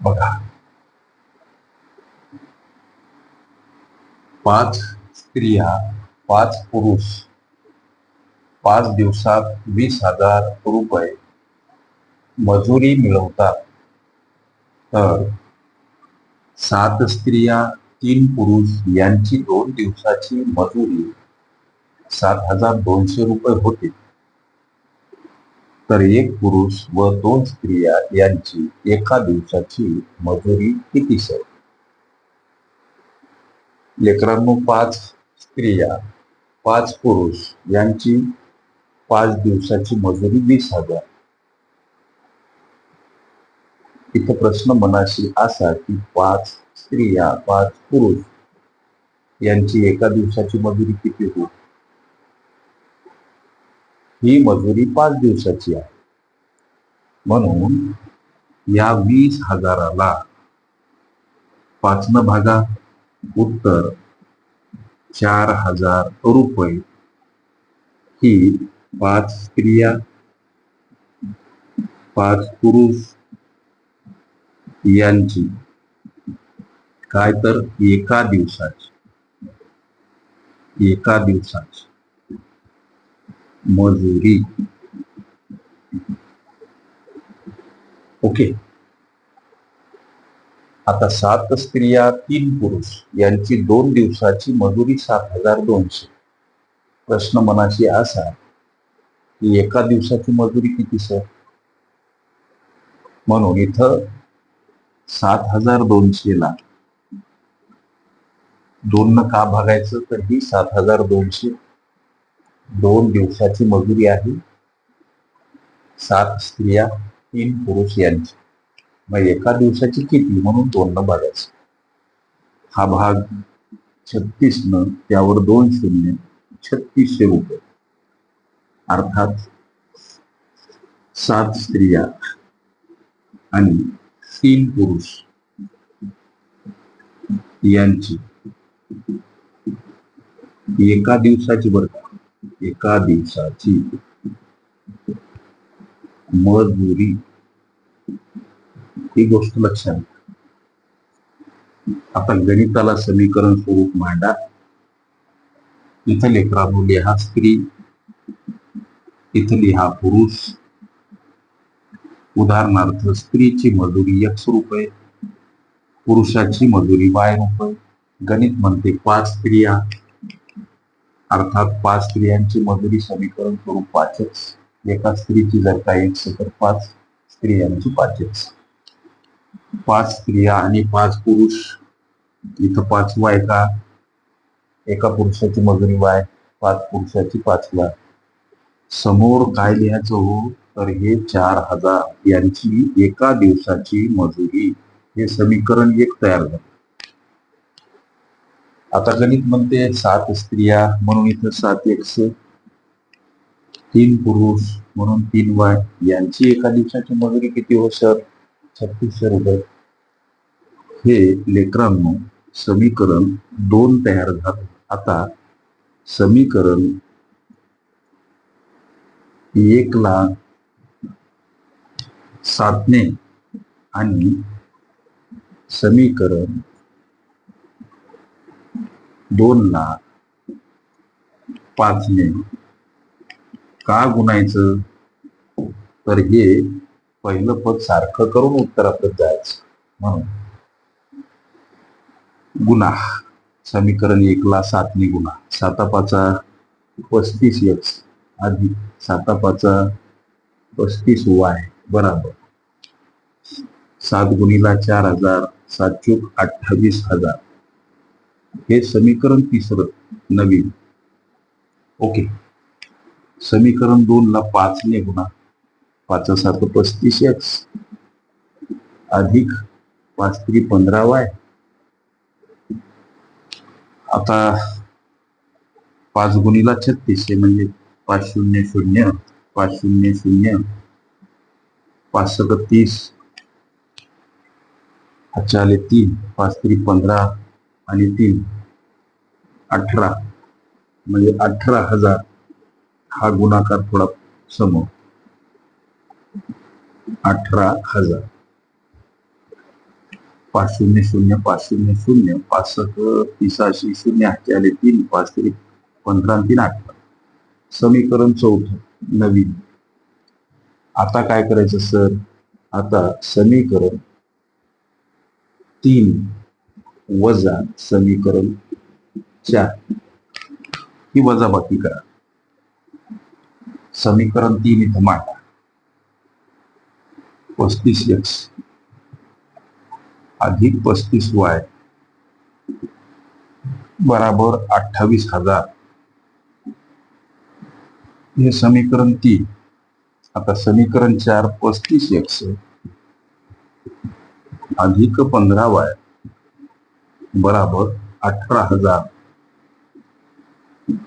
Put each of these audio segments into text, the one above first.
बघा. पाच स्त्रिया पाच पुरुष पाच दिवसात वीस हजार रुपये मजुरी मिळवतात. तर सात स्त्रिया तीन पुरुष यांची दोन दिवसाची मजुरी सात हजार दोनशे रुपये होते. तर एक पुरुष व दोन स्त्रिया यांची एका दिवसाची मजुरी किती सर? लेकरांनो पाच स्त्रिया पाच पुरुष यांची पाच दिवसाची मजुरी वीस हजार. इथं प्रश्न मनाशी असा की पाच स्त्रिया पाच पुरुष यांची एका दिवसाची मजुरी किती होईल ही मजुरी पाच दिवसाची आहे. म्हणून या वीस हजाराला पाचनं भागा. उत्तर चार हजार रुपये. ही पाच स्त्रिया पाच पुरुष यांची. काय तर एका दिवसाची. एका दिवसाची. मजुरी. ओके आता सात स्त्रिया तीन पुरुष यांची दोन दिवसाची मजुरी सात हजार दोनशे. प्रश्न मनाशी असा की एका दिवसाची मजुरी किती सर? म्हणून इथं सात हजार दोनशे ला दोन न का भागायचं? तर ही सात हजार दोनशे दोन दिवसाची मजुरी आहे. सात स्त्रिया तीन पुरुष यांची. मग एका दिवसाची किती? म्हणून दोन भागायचं हा भाग छत्तीस न त्यावर दोन शून्य छत्तीसशे रुपये. अर्थात सात स्त्रिया आणि तीन पुरुष यांची एका दिवसाची बरं एका दिवसाची मजुरी ही गोष्ट लक्षात आता गणिताला समीकरण स्वरूप मांडा. इथं लेकरांनो लिहा स्त्री इथं लिहा पुरुष. उदाहरणार्थ स्त्रीची मजुरी एक्स रुपये पुरुषाची मजुरी वाय रुपये. गणित म्हणते पाच स्त्रिया अर्थात पाच स्त्रियांची मजुरी समीकरण स्वरूप पाचच. एका स्त्रीची जर का एक तर पाच स्त्रियांची पाचच. पाच स्त्रिया आणि पाच पुरुष. इथं पाच आहे का? एका पुरुषाची मजुरी वाय पाच पुरुषाची पाच वाय. समोर काय लिहायचं हो? तर हे चार हजार यांची एका दिवसाची मजुरी. हे समीकरण एक तयार झालं. आता गणित म्हणते सात स्त्रिया म्हणून इथं सात एक्स तीन पुरुष म्हणून तीन वाय. यांची एका दिवसाची मजुरी किती हो सर? छत्तीसशे रुपये. हे लेकरांनो समीकरण दोन तयार झालं. आता समीकरण एकला साधने सातने आणि समीकरण दोन ला पाचने का गुणायचं? तर हे पहिलं पद सारखं करून उत्तराकडे जायचं. म्हणून गुन्हा समीकरण एकला सातने गुन्हा साता पाचा पस्तीस एक्स अधिक साता पाचा पस्तीस वाय बराबर. सात गुणीला चार हजार सात चूक अठ्ठावीस हजार. हे समीकरण तिसरं नवीन. ओके. समीकरण दोन ला पाच ने गुणा. पाच सात पस्तीस एक्स अधिक पाच त्री पंधरा वाय आता पाच गुणीला छत्तीस हे म्हणजे पाच शून्य शून्य पाच शून्य शून्य पाच सक तीस. अच्छा आले तीन पाच त्री पंधरा. आणि तीन. अठरा. म्हणजे अठरा हजार हा गुणाकार थोडा समोर. अठरा हजार. पाच शून्य शून्य पाच शून्य शून्य पाच तिसाशी शून्य आले तीन पाच तरी पंधरा तीन अठरा. समीकरण चौथ नवीन. आता काय करायचं सर? आता समीकरण तीन. वजा समीकरण चार. ही वजाबाकी करा. समीकरण तीन इथं मांडा. पस्तीस एक्स अधिक पस्तीस वाय बराबर अठ्ठावीस हजार. हे समीकरण तीन. आता समीकरण चार पस्तीस एक्स अधिक पंधरा वाय बराबर अठरा हजार.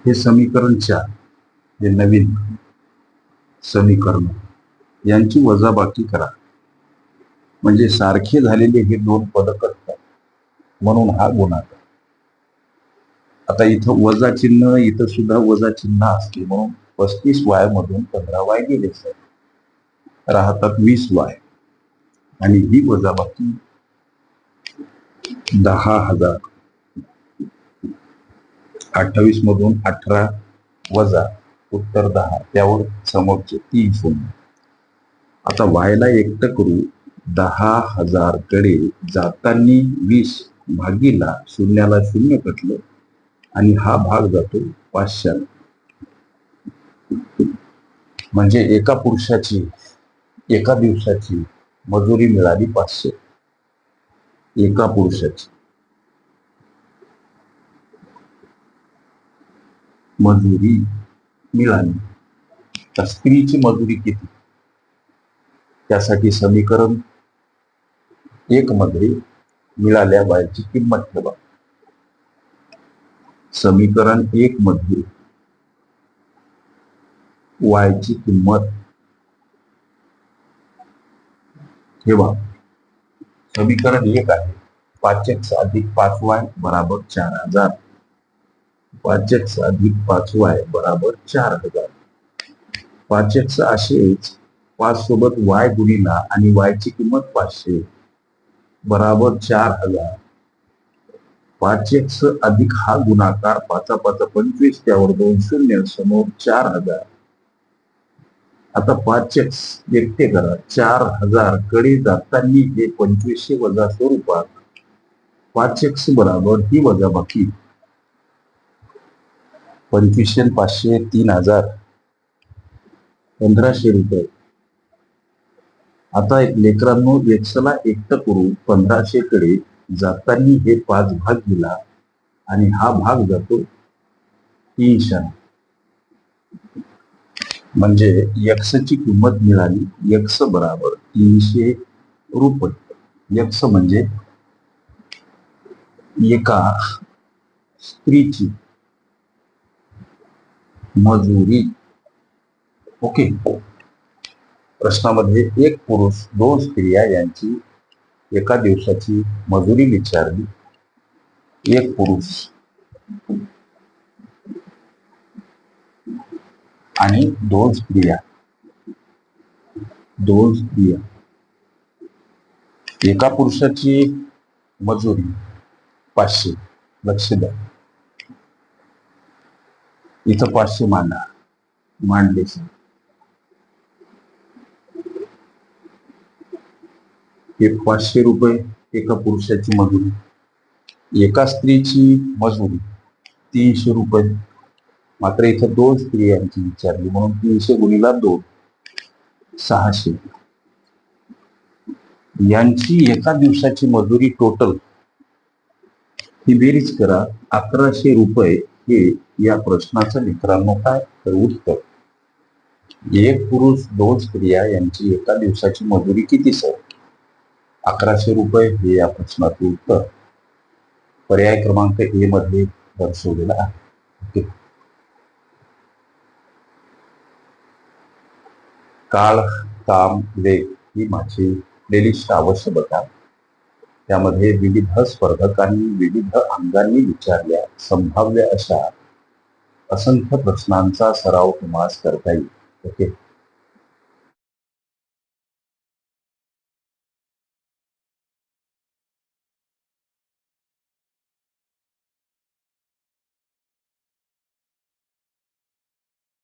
हे समीकरण चार हे नवीन समीकरण यांची वजाबाकी करा. म्हणजे सारखे झालेले हे दोन पद करतात म्हणून हा गुणाकार. आता इथं वजा चिन्ह इथं सुद्धा वजा चिन्ह असते म्हणून पस्तीस वाय मधून पंधरा वाय गेले सर. राहतात वीस वाय. आणि ही वजाबाकी दहा हजार. अठ्ठावीस मधून अठरा वजा उत्तर दहा त्यावर समोरचे तीन शून्य. आता वायला एकटं करू दहा हजारकडे जातानी वीस भागीला शून्याला शून्य कटलं आणि हा भाग जातो पाचशे म्हणजे एका पुरुषाची एका दिवसाची मजुरी मिळाली पाचशे. एका पुरुषाची. मजुरी मिळाली. तर स्त्रीची मजुरी किती? त्यासाठी समीकरण एक मध्ये मिळाल्या बायाची किंमत ठेवा समीकरण एक मध्ये वायची किंमत ठेवा. समीकरण एक आहे. पाच अधिक पाच वाय बराबर चार हजार. पाच अधिक पाच वाय बराबर चार हजार. पाच असेच पाच सोबत वाय गुणिला आणि वायची किंमत पाचशे. बराबर चार हजार. पाच अधिक हा गुणाकार पाचा पाचा पंचवीस त्यावर दोन शून्य समोर चार हजार. आता पाच एक्स करा चार हजारकडे जातानी हे पंचवीसशे वजा स्वरूपात पाच एक्स बराबर ही वजा बाकी. पंचवीसशे पाचशे तीन हजार. पंधराशे रुपये. आता एक लेकरांनो एक्सला एकट करू पंधराशे कडे जातानी हे पाच भाग दिला आणि हा भाग जातो तीनशे म्हणजे यक्षची किंमत मिळाली यक्ष बराबर तीनशे रुपये. यक्ष म्हणजे एका स्त्रीची मजुरी. ओके. प्रश्नामध्ये एक पुरुष दोन स्त्रिया यांची एका दिवसाची मजुरी विचारली. एक पुरुष. आणि दोन स्त्रिया दोन स्त्रिया एका पुरुषाची मजुरी पाचशे लक्ष द्या. इथं पाचशे मांडा मांडले. हे पाचशे रुपये एका पुरुषाची मजुरी. एका स्त्रीची मजुरी तीनशे रुपये. मात्र इथं दोन स्त्रियांची विचारली म्हणून तीनशे गुणीला दोन. सहाशे. यांची एका दिवसाची मजुरी टोटल ही बेरीज करा अकराशे रुपये हे या प्रश्नाचं मित्रांनो काय? तर उत्तर. एक पुरुष दोन स्त्रिया यांची एका दिवसाची मजुरी किती सर? अकराशे रुपये हे या प्रश्नाचं उत्तर. पर्याय क्रमांक ए मध्ये दर्शवलेला आहे. काळ काम वेग ही माझी प्लेलिस्ट अवश्य बघा. त्यामध्ये विविध स्पर्धकांनी विविध अंगांनी विचारल्या संभाव्य अशा असंख्य प्रश्नांचा सराव तुम्हाला करता येईल. ओके?